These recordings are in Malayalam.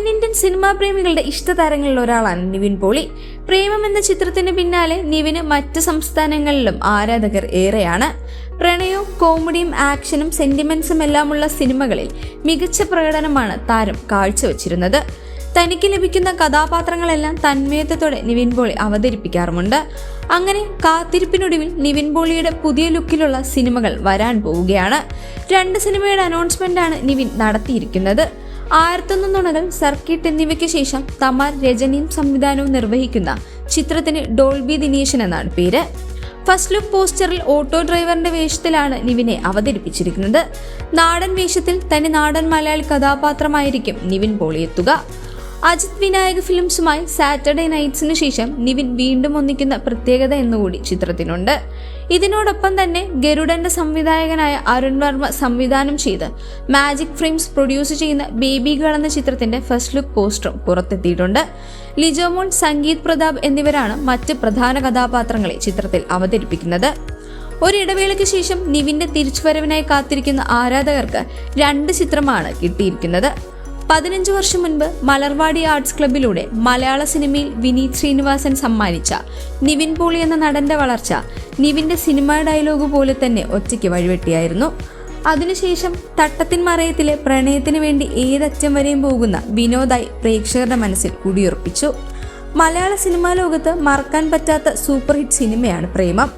തെന്നിന്ത്യൻ സിനിമാ പ്രേമികളുടെ ഇഷ്ടതാരങ്ങളിൽ ഒരാളാണ് നിവിൻ പോളി. പ്രേമം എന്ന ചിത്രത്തിന് പിന്നാലെ നിവിന് മറ്റ് സംസ്ഥാനങ്ങളിലും ആരാധകർ ഏറെയാണ്. പ്രണയവും കോമഡിയും ആക്ഷനും സെന്റിമെന്റ്സും എല്ലാമുള്ള സിനിമകളിൽ മികച്ച പ്രകടനമാണ് താരം കാഴ്ചവെച്ചിരുന്നത്. തനിക്ക് ലഭിക്കുന്ന കഥാപാത്രങ്ങളെല്ലാം തന്മയത്വത്തോടെ നിവിൻ പോളി അവതരിപ്പിക്കാറുമുണ്ട്. അങ്ങനെ കാത്തിരിപ്പിനൊടുവിൽ നിവിൻ പോളിയുടെ പുതിയ ലുക്കിലുള്ള സിനിമകൾ വരാൻ പോവുകയാണ്. രണ്ട് സിനിമയുടെ അനൗൺസ്മെന്റ് ആണ് നിവിൻ നടത്തിയിരിക്കുന്നത്. ആയിരത്തൊന്ന് നുണകൾ സർക്കിട്ട് എന്നിവയ്ക്ക് ശേഷം തമാർ രജനിയും സംവിധാനവും നിർവഹിക്കുന്ന ചിത്രത്തിന് ഡോൾബി ദിനേശൻ എന്നാണ് പേര്. ഫസ്റ്റ് ലുക്ക് പോസ്റ്ററിൽ ഓട്ടോ ഡ്രൈവറിന്റെ വേഷത്തിലാണ് നിവിനെ അവതരിപ്പിച്ചിരിക്കുന്നത്. നാടൻ വേഷത്തിൽ തനി നാടൻ മലയാളി കഥാപാത്രമായിരിക്കും നിവിൻ പോളി എത്തുക അജിത് വിനായക് ഫിലിംസുമായി സാറ്റർഡേ നൈറ്റ്സിന് ശേഷം നിവിൻ വീണ്ടും ഒന്നിക്കുന്ന പ്രത്യേകത എന്നുകൂടി ചിത്രത്തിനുണ്ട് ഇതിനോടൊപ്പം തന്നെ ഗരുഡന്റെ സംവിധായകനായ അരുൺ വർമ്മ സംവിധാനം ചെയ്ത് മാജിക് ഫ്രെയിംസ് പ്രൊഡ്യൂസ് ചെയ്യുന്ന ബേബി ഗേൾ എന്ന ചിത്രത്തിന്റെ ഫസ്റ്റ് ലുക്ക് പോസ്റ്ററും പുറത്തെത്തിയിട്ടുണ്ട്. ലിജോമോൺ സംഗീത് പ്രതാപ് എന്നിവരാണ് മറ്റ് പ്രധാന കഥാപാത്രങ്ങളെ ചിത്രത്തിൽ അവതരിപ്പിക്കുന്നത്. ഒരിടവേളയ്ക്ക് ശേഷം നിവിന്റെ തിരിച്ചുവരവിനായി കാത്തിരിക്കുന്ന ആരാധകർക്ക് രണ്ട് ചിത്രമാണ് കിട്ടിയിരിക്കുന്നത്. പതിനഞ്ച് വർഷം മുൻപ് മലർവാടി ആർട്സ് ക്ലബിലൂടെ മലയാള സിനിമയിൽ വിനീത് ശ്രീനിവാസൻ സമ്മാനിച്ച നിവിൻ പോളി എന്ന നടന്റെ വളർച്ച നിവിന്റെ സിനിമാ ഡയലോഗ് പോലെ തന്നെ ഒറ്റയ്ക്ക് വഴിവെട്ടിയായിരുന്നു. അതിനുശേഷം തട്ടത്തിൻ മറയത്തിലെ പ്രണയത്തിന് വേണ്ടി ഏതറ്റം വരെയും പോകുന്ന വിനോദായി പ്രേക്ഷകരുടെ മനസ്സിൽ കുടിയുറപ്പിച്ചു. മലയാള സിനിമാ ലോകത്ത് മറക്കാൻ പറ്റാത്ത സൂപ്പർ ഹിറ്റ് സിനിമയാണ് പ്രേമം.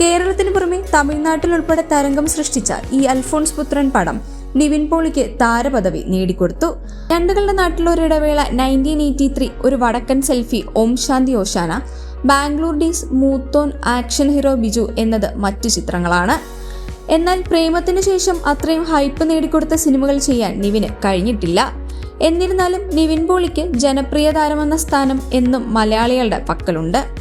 കേരളത്തിന് പുറമെ തമിഴ്നാട്ടിൽ ഉൾപ്പെടെ തരംഗം സൃഷ്ടിച്ച ഈ അൽഫോൺസ് പുത്രൻ പടം നിവിൻ പോളിക്ക് താരപദവി നേടിക്കൊടുത്തു. രണ്ടുകളുടെ നാട്ടിലൊരിടവേള നയന്റീൻ എയ്റ്റി ത്രീ ഒരു Vadakkan selfie Om Shanti Oshana Bangalore days Moothon action hero Biju എന്നത് മറ്റു ചിത്രങ്ങളാണ്. എന്നാൽ പ്രേമത്തിനു ശേഷം അത്രയും ഹൈപ്പ് നേടിക്കൊടുത്ത സിനിമകൾ ചെയ്യാൻ നിവിന് കഴിഞ്ഞിട്ടില്ല. എന്നിരുന്നാലും നിവിൻ പോളിക്ക് ജനപ്രിയ താരമെന്ന സ്ഥാനം എന്നും മലയാളികളുടെ പക്കലുണ്ട്.